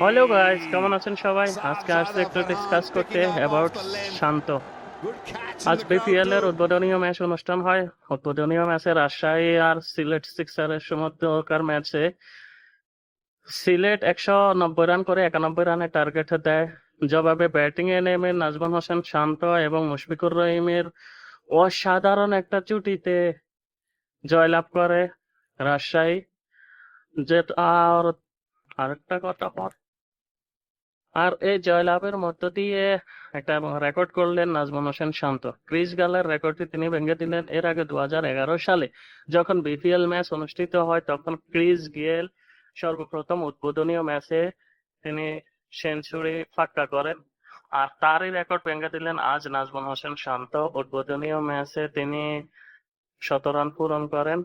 Hello guys কেমন আছেন সবাই? আজকে আসছে একটু ডিসকাস করতে অ্যাবাউট শান্ত। আজ বিপিএল এর উদ্বোধনীয় ম্যাচ অনুষ্ঠান হয়। উদ্বোধনীয় ম্যাচে রাজশাহী আর সিলেট সিক্সারের মধ্যকার ম্যাচে সিলেট একশো নব্বই রান করে একানব্বই রানের টার্গেট দেয়। জবাবে ব্যাটিং এ নেমে নাজমুল হোসেন শান্ত এবং মুশফিকুর রহিমের অসাধারণ একটা জুটিতে জয়লাভ করে রাজশাহী। যে আর আরেকটা কথা বল। আর এই জয়লাভের মধ্য দিয়ে একটা রেকর্ড করলেন নাজমুল হোসেন শান্ত। ক্রিস গালের রেকর্ডটি তিনি ভেঙে দিলেন এর আগে দু হাজার এগারো সালে। যখন বিপিএল ম্যাচ অনুষ্ঠিত হয়, তখন ক্রিস গেল সর্বপ্রথম উদ্বোধনীয় ম্যাচে তিনি সেঞ্চুরি ফাক্কা করেন। আর তারই রেকর্ড ভেঙে দিলেন আজ নাজমুল হোসেন শান্ত। উদ্বোধনীয় ম্যাচে তিনি শতরান পূরণ করেন।